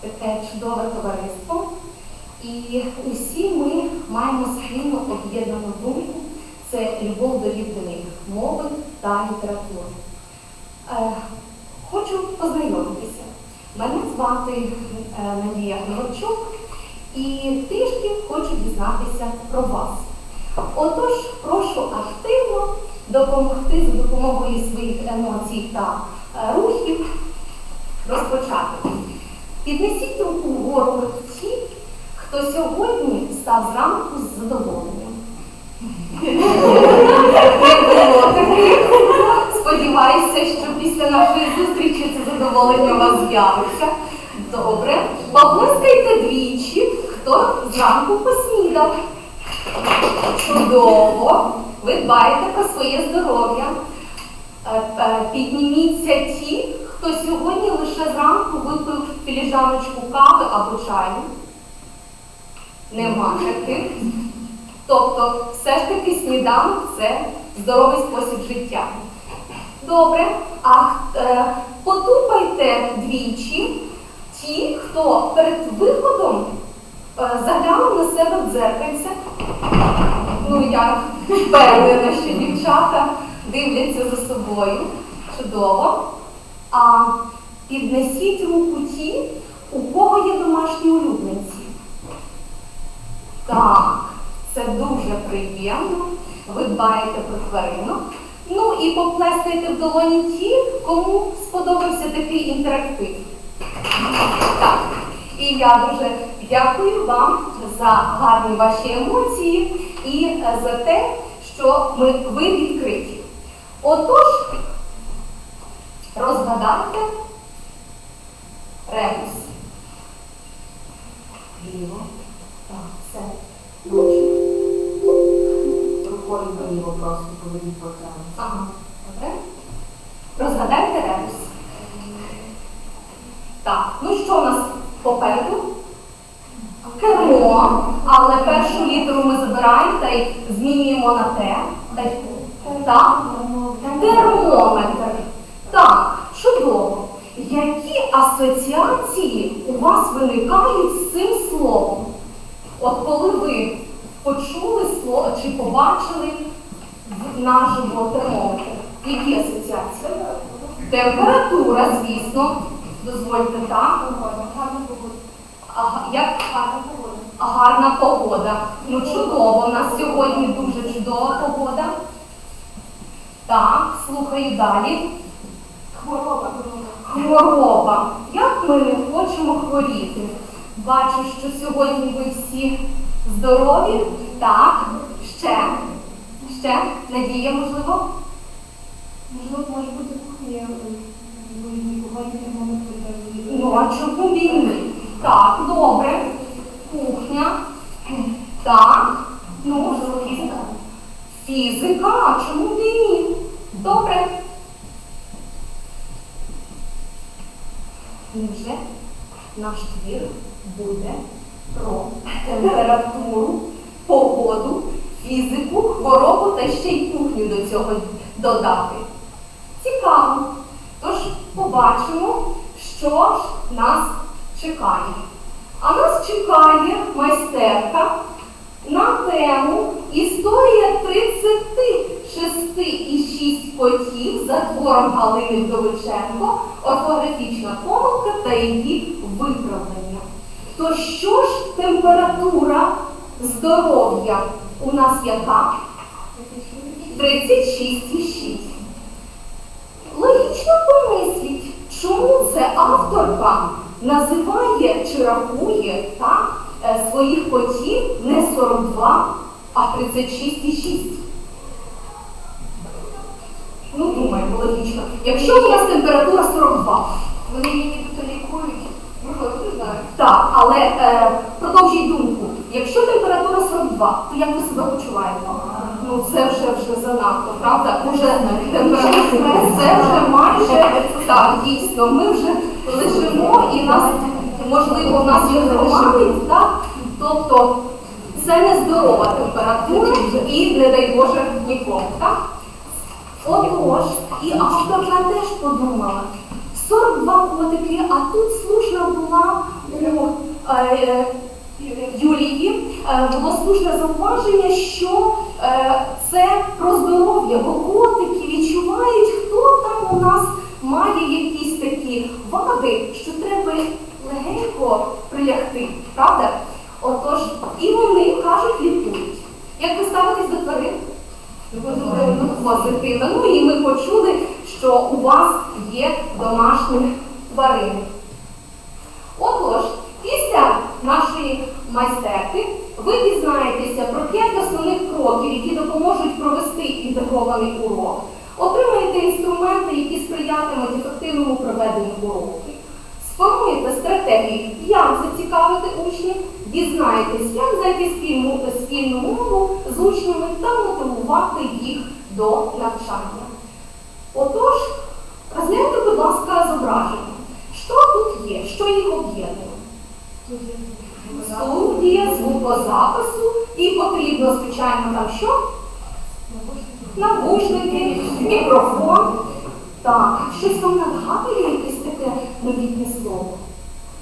таке чудове товариство, і усі ми маємо спільну об'єднану думку це любов до рідної мови та літератури. Е, хочу познайомитися. Мене звати е, Надія Григорчук і трішки хочу дізнатися про вас. Отож, прошу активно допомогти за допомогою своїх емоцій та е, рухів розпочати. Піднесіть руку вгору ті, хто сьогодні став зранку з задоволенням. Сподіваюся, що після нашої зустрічі це задоволення у вас з'явиться. Добре. Поплескайте двічі, хто зранку поснідав. Чудово. Ви дбаєте про своє здоров'я. Е, е, Підніміться ті, хто сьогодні лише зранку випив філіжаночку кави або чаю. Нема таких. Тобто, все ж таки сніданок це здоровий спосіб життя. Добре, а е, потупайте двічі ті, хто перед виходом е, заглянув на себе в дзеркальце. Ну, я впевнена, що дівчата дивляться за собою. Чудово. А піднесіть руку ті, у кого є домашні улюбленці. Так, це дуже приємно. Ви дбаєте про тваринок. Ну і поплескайте в долоні ті, кому сподобався такий інтерактив. Так. І я дуже дякую вам за гарні ваші емоції і за те, що ми, ви відкриті. Отож, розгадайте ребус. Ліво. Так, все. Ручку. Рукою вліво просто поведіть по екрану. Ага, добре. Розгадайте ребус. Так, ну що у нас попереду? Кермо. Але першу літеру ми забираємо та й змінюємо на те. Термометр. Так, чудово. Які асоціації у вас виникають з цим словом? От коли ви почули слово чи побачили наживо термометр, які асоціації? Температура, звісно, дозвольте так. Гарна погода. Гарна погода. Ну чудово, у нас сьогодні дуже чудова погода. Так, слухаю далі. Хвороба. Хвороба. Як ми не хочемо хворіти? Бачу, що сьогодні ви всі здорові. Так, ще. Ще. Надія, можливо? Можливо, може бути кухня, для Ну, а чому ні? Так, добре. Кухня. Так. Ну, фізика. Фізика, а чому б і ні? Добре. Невже наш твір буде про температуру, погоду, фізику, хворобу та ще й кухню до цього додати? Цікаво. Тож побачимо, що ж нас чекає. А нас чекає майстерка на тему Історія 36,6 котів за твором Галини Вдовиченко, орфографічна помилка та її виправлення. То що ж температура здоров'я у нас яка? 36,6. Логічно помисліть, чому це авторка називає чи рахує так, е, своїх котів не 42, а 36,6. Ну, думаємо, логічно. Якщо у нас температура 42, Вони її нібито лікують. Можливо, не знаю. так, але е, продовжіть думку. Якщо температура 42, то як ви себе почуваєте? Ну це вже вже занадто, правда? Уже температура це вже майже так, дійсно. Ми вже лежимо і нас, можливо, в нас є громадить, так? Тобто це нездорова температура і, не дай Боже, нікому, так? Отож, і авторка теж подумала, 42 котики, а тут слушна була у е, Юлії, е, було слушне зауваження, що е, це про здоров'я, бо котики відчувають, хто там у нас має якісь такі вади, що треба легенько прилягти, правда? Отож, і вони кажуть, лікують. Як ви ставитесь до тварин? Позитивно. Ну і ми почули, що у вас є домашні тварини. Отож, після нашої майстерки ви дізнаєтеся про п'ять основних кроків, які допоможуть провести інтегрований урок. Отримаєте інструменти, які сприятимуть ефективному проведенню уроку. Сформуєте стратегію, як зацікавити учнів, дізнаєтесь, як знайти спільну, спільну мову з учнями та мотивувати їх до навчання. Отож, розгляньте, будь ласка, зображення. Що тут є? Що їх об'єднує? Студія звукозапису і потрібно, звичайно, там що? Навушники, мікрофон. Так, щось вам нагадує якесь таке новітнє слово?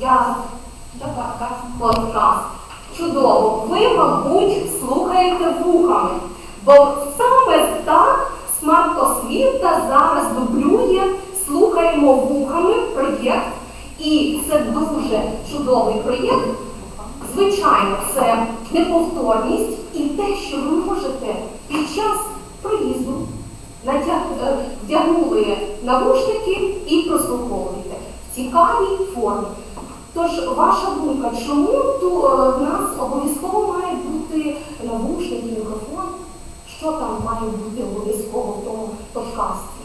Я подкаст. Чудово. Ви, мабуть, слухаєте вухами. Бо саме так смарт-освіта зараз дублює слухаємо вухами проєкт. І це дуже чудовий проєкт. Звичайно, це неповторність і те, що ви можете під час проїзду е, вдягнули навушники і прослуховуєте в цікавій формі. Тож, ваша думка, чому е, в нас обов'язково має бути навушник і мікрофон? Що там має бути обов'язково в тому подкасті?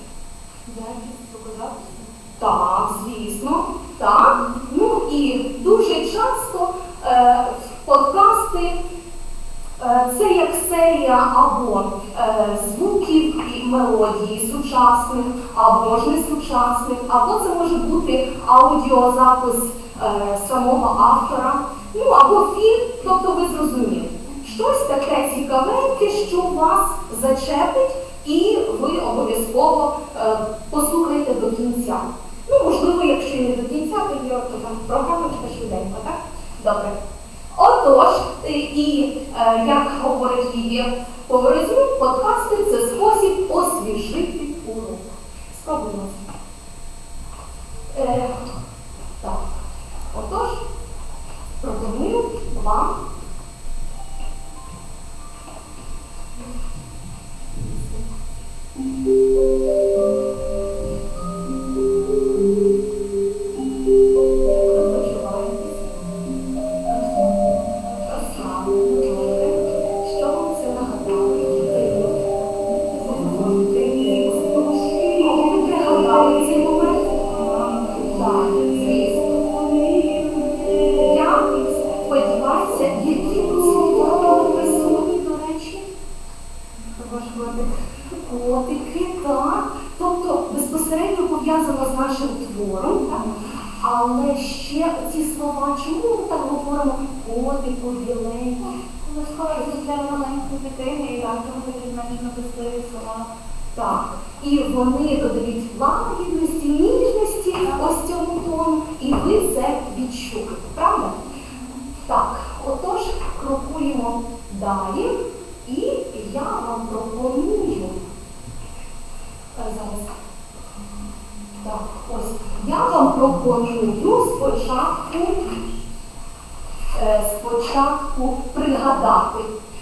Якість звукозапису. Так, звісно, так. Ну і дуже часто е, подкасти е, це як серія або е, звуків і мелодії сучасних, або ж не сучасних, або це може бути аудіозапис е, самого автора, ну або фільм, тобто ви зрозуміли. Щось таке цікавеньке, що вас зачепить, і ви обов'язково е, послухаєте до кінця. Ну, можливо, якщо і не до кінця, то є то там програмочка швиденько, так? Добре. Отож, е, і е, як говорить її Поворознюк, подкасти це спосіб освіжити урок. Спробуємо. І я вам пропоную. е, Зараз. Так, ось. Я вам пропоную спочатку, е, спочатку пригадати,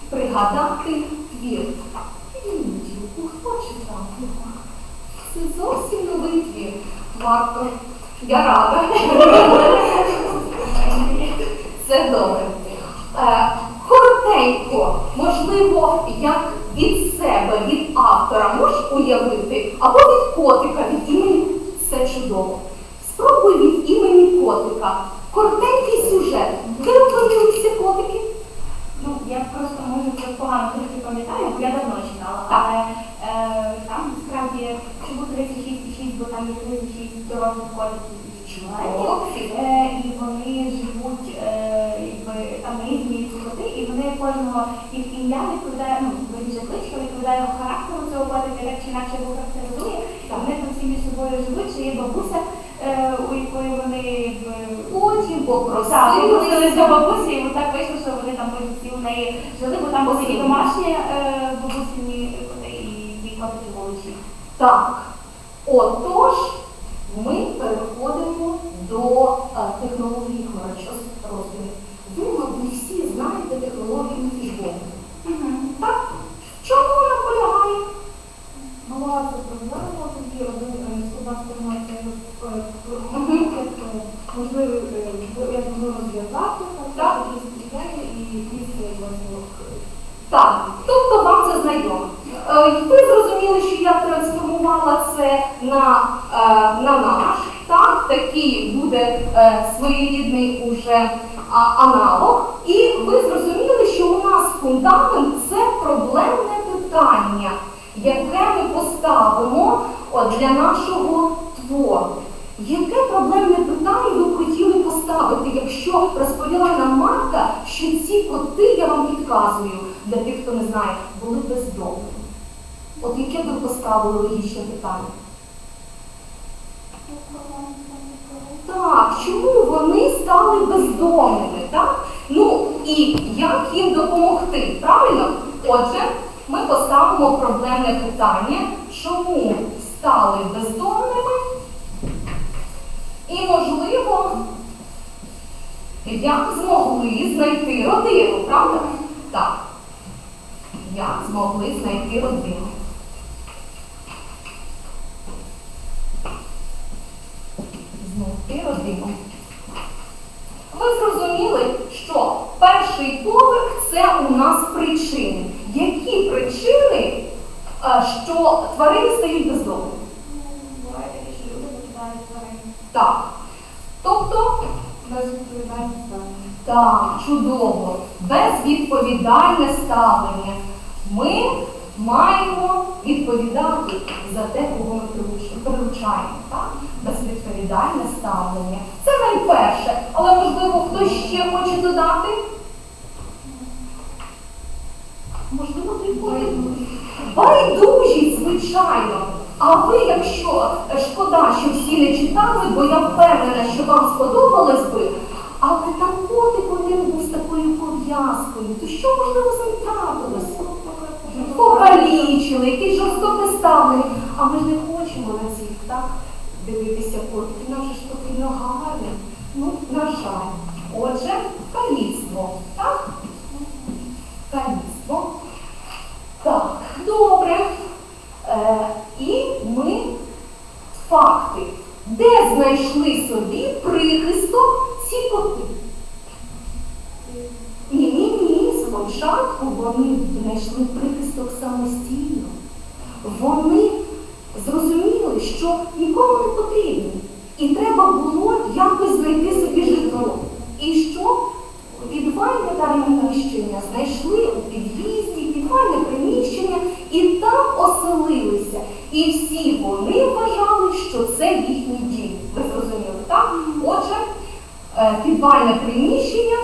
пригадати твір. Підніміть, хто читав його? Це зовсім новий твір. Варто. Я рада. Це добре. Коротенько, можливо, як від себе, від автора можеш уявити, або від котика, від імені це чудово. Спробуй від імені котика. Коротенький сюжет. Де опинилися котики? Ну, я просто можу це погано трохи пам'ятаю, бо я давно читала, але е, там справді чому 36,6, бо там є 36 дорослих котиків і чоловіків. Е, і вони живуть е, якби, там різні ці коти, і вони кожного їх ім'я відповідає, ну, виріже кличка відповідає характеру цього котика, так чи інакше його характеризує. Вони там всі між собою живуть, чи є бабуся, е, у якої вони Потім Так, попросили до бабусі, і так вийшло, що вони там всі у неї жили, бо там були і домашні е, бабусині і котики молодші. Так, отож, ми переходимо до е, технології хмарочос розмірів. Ви, мабуть, всі знаєте технологію фішбону. Так? В чому вона полягає? Була тоді е, можливо, е, розв'язати, і Так, тобто вам це знайомо. Е, Ви зрозуміли, що я трансформувала це на, е, на наш, так, такий буде своєрідний уже аналог. І ви зрозуміли, що у нас фундамент це проблемне питання, яке ми поставимо от, для нашого твору. Яке проблемне питання ви хотіли поставити, якщо розповіла нам Марта, що ці коти, я вам підказую, для тих, хто не знає, були бездомними? От яке ви поставили логічне питання? Так, чому вони стали бездомними, так? Ну і як їм допомогти? Правильно? Отже, ми поставимо проблемне питання, чому стали бездомними? І, можливо, як змогли знайти родину, правда? Так. Як змогли знайти родину? Знайти родину. Ви зрозуміли, що перший поверх це у нас причини. Які причини, що тварини стають бездомними? Буває таке, що люди покидають тварин. Так. Тобто безвідповідальне ставлення. Так, чудово. Безвідповідальне ставлення. Ми маємо відповідати за те, кого ми приручаємо. Так? Безвідповідальне ставлення. Це найперше. Але можливо хтось ще хоче додати? Байдужість, звичайно. А ви, якщо е, шкода, що всі не читали, бо я впевнена, що вам сподобалось би, але там котик один був з такою пов'язкою, то що можливо з? Покалічили, якесь жорстоке ставлення. А ми ж не хочемо на цих, так, дивитися котики. Нам же ж потрібно гарне. Ну, на жаль. Отже, каліцтво, так? Каліцтво. Так, добре. Е, і ми факти. Де знайшли собі прихисток ці коти? Ні, ні, ні. Спочатку вони знайшли прихисток самостійно. Вони зрозуміли, що нікому не потрібні. І треба було якось знайти собі житло. І що? Підвальне приміщення знайшли у під'їзді, підвальне приміщення, і там оселилися. І всі вони вважали, що це їхній дім. Ви зрозуміли, так? Отже, е, підвальне приміщення.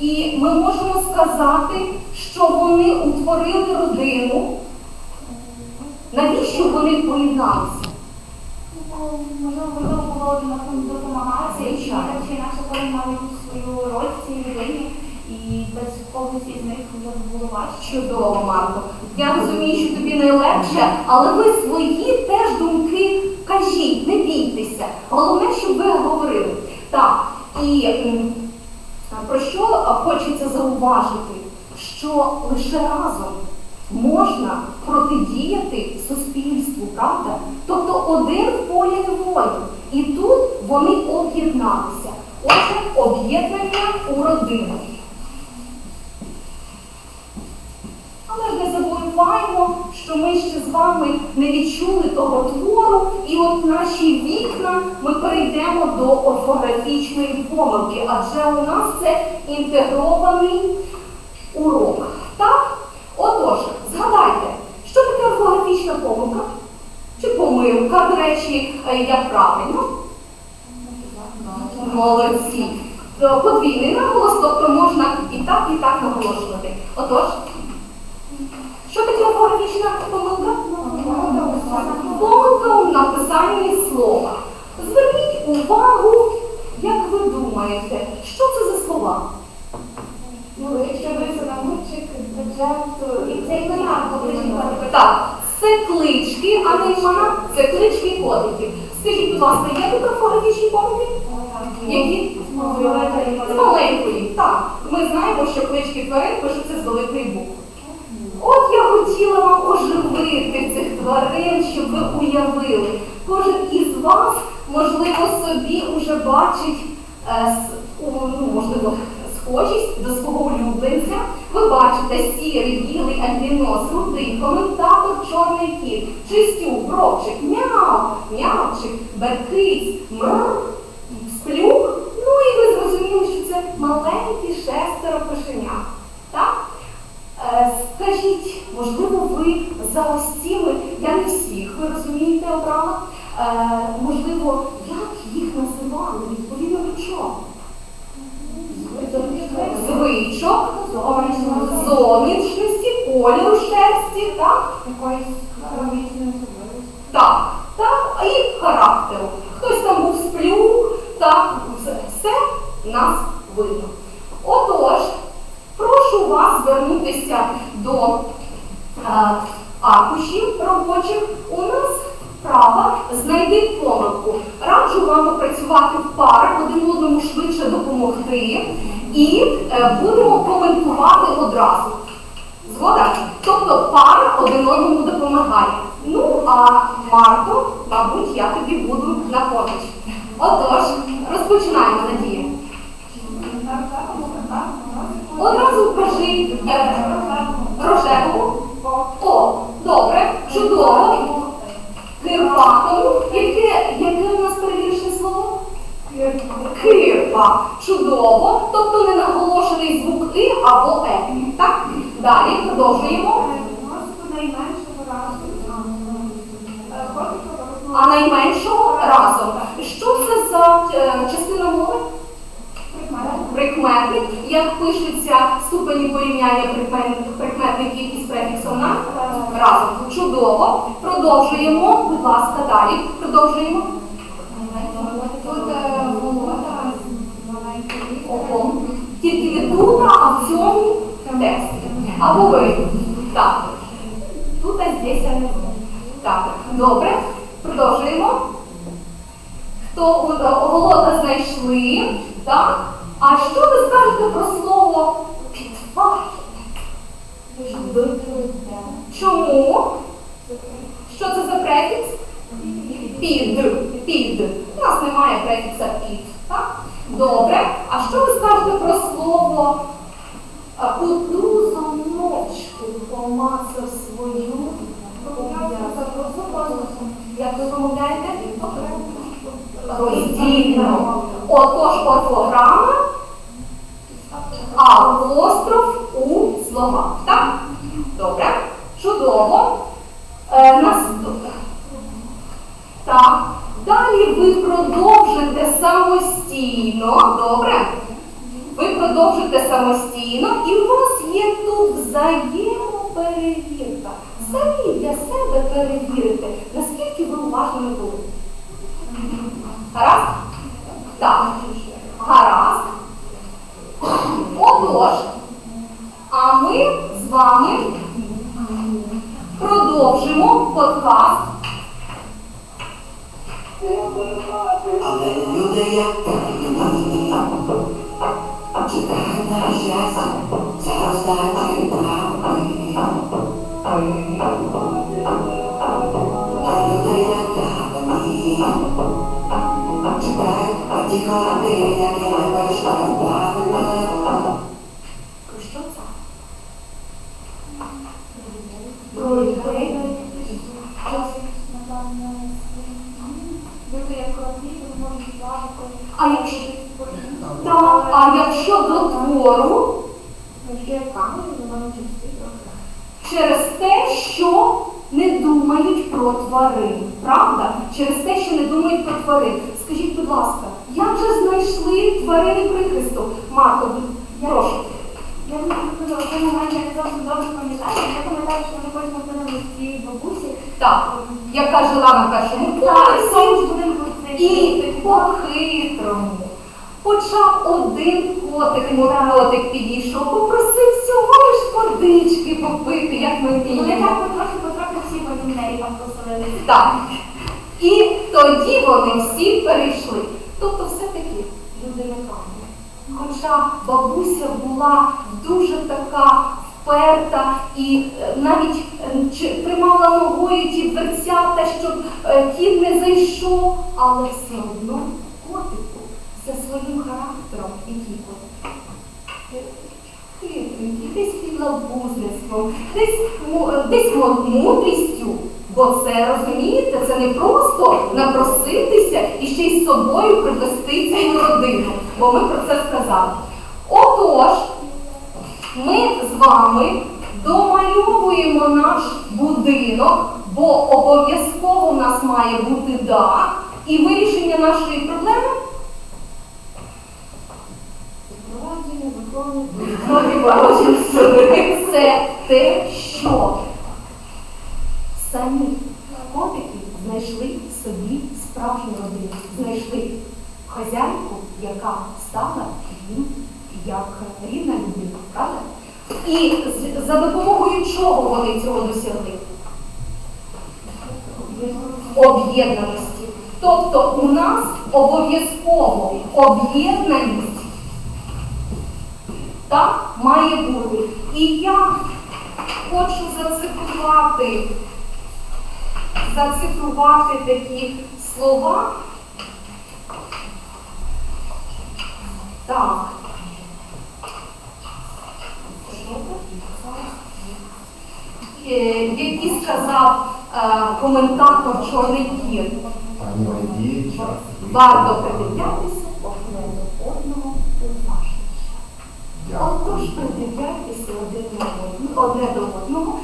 І ми можемо сказати, що вони утворили родину. Навіщо вони поєдналися? Можливо, один і Звичайно. чи інакше кожен цій людині, і без когось із них вже було важче. Чудово, Марко. Я розумію, що тобі не легше, але ви свої теж думки кажіть, не бійтеся. Головне, щоб ви говорили. Так, і про що хочеться зауважити, що лише разом можна протидіяти суспільству, правда? Тобто один в полі не воїн. І тут вони об'єдналися. Отже, об'єднання у родину. Але ж не забуваємо, що ми ще з вами не відчули того твору, і от наші вікна ми перейдемо до орфографічної помилки, адже у нас це інтегрований урок. Так? Отож, згадайте, що таке орфографічна помилка? Чи помилка, до речі, е, як правильно? Молодці. Подвійний наголос, тобто можна і так, і так наголошувати. Отож, Що таке орфографічна помилка? Помилка у написанні слова. Зверніть увагу, як ви думаєте, що це за слова? Ну, якщо дивитися на мурчик, І це імена. Так, це клички, а не імена, це клички котиків. Скажіть, будь ласка, є тут орфографічні помилки? Які? З маленької. Так, ми знаємо, що клички тварин пишуться з великої букви. От я хотіла вам оживити цих тварин, щоб ви уявили. Кожен із вас, можливо, собі уже бачить е, ну, можливо, схожість до свого улюбленця. Ви бачите сірий, білий, альбінос, рудий, коментатор, чорний кіт, чистюк, бровчик, мяу, м'явчик, беркиць, мр, сплюк. Ну і ви зрозуміли, що це маленькі шестеро кошенят. Так? Е, Скажіть, можливо, ви за ось цими, я не всіх, ви розумієте обрала, е, можливо, як їх називали, відповідно до чого? Звичок, зовнішності, кольору шерсті, так? якоїсь. Так, так, і характеру. Хтось там був сплюк, так, все, нас видно. Отож, прошу вас звернутися до е, аркушів робочих. У нас права знайди помилку. Раджу вам попрацювати в парах, один одному швидше допомогти і е, будемо коментувати одразу. Згода? Тобто пара один одному допомагає. Ну, а Марто, мабуть, я тобі буду на поміч. Отож, розпочинаємо Надія. Одразу кажи е, рожевому. О, добре, чудово. Кирпатому. Яке, яке у нас перевірочне слово? Кирпа. Чудово. Тобто не наголошений звук И або Е. Так? Далі продовжуємо. Відносити найменшого разу. Е, А найменшого разом. Що це за е, частина мови? Прикметник. Як пишуться ступені порівняння прикметників із префіксом на разом. Чудово. Продовжуємо. Будь ласка, далі. Продовжуємо. Тут е, волода маленький. Тільки не тут, а в цьому тексті. Або ви. Так. Тут, а здесь, а не тут. Так, добре. Продовжуємо. Хто у- знайшли, так? А що ви скажете про слово підвахи? Чому? Що це за префікс? Під. Під. У нас немає префікса під. Так? Добре. А що ви скажете про слово а, кутузоночку помацав свою? Як ви вимовляєте? Роздільно. Отож, орфограма, апостроф у словах. Так? Добре. Чудово. Е, наступне. Так. Далі ви продовжите самостійно. Добре? Ви продовжите самостійно, і у вас є тут взаємоперевірка. Самі для себе перевірите, уважними були. Гаразд? Так. Гаразд. Отож, а ми з вами продовжимо подкаст. Але люди як камені, на щастя, це роздачі А якщо так, а якщо до твору через те, що не думають про тварин, правда? Через те, що не думають про тварин. Скажіть, будь ласка, як же знайшли тварини прихисту? Марко, прошу. Я не момент, я не зовсім добре пам'ятаю. Я пам'ятаю, що ми потім опинилися з цієї бабусі. Так, яка жила на першому будинку І по-хитрому. Почав один котик, мототик підійшов, попросив всього лиш водички попити, як ми Вони вміємо. поселилися. Так. І тоді вони всі перейшли. Тобто все-таки люди не кам'я. Хоча бабуся була дуже така вперта і е, навіть е, тримала ногою ті дверцята, щоб е, кіт не зайшов, але все одно котику за своїм характером і хитренький, десь підлабузництвом, десь, е, десь мудрістю. Бо це розумієте, це не просто напроситися і ще й з собою привезти цю родину, бо ми про це сказали. Отож, ми з вами домальовуємо наш будинок, бо обов'язково в нас має бути дах. І вирішення нашої проблеми? Це те, що самі котики знайшли собі справжню родину, знайшли хазяйку, яка стала їм як рідна людина, правда? І за допомогою чого вони цього досягли? Об'єднаності. Тобто у нас обов'язково об'єднаність так має бути. І я хочу зацитувати, зацитувати такі слова. Так. Е, Які сказав е, коментатор Чорний. Пані Варто придивлятися одне до одного уважніше. Отож, Дякую. придивляйтеся одного, одне до одного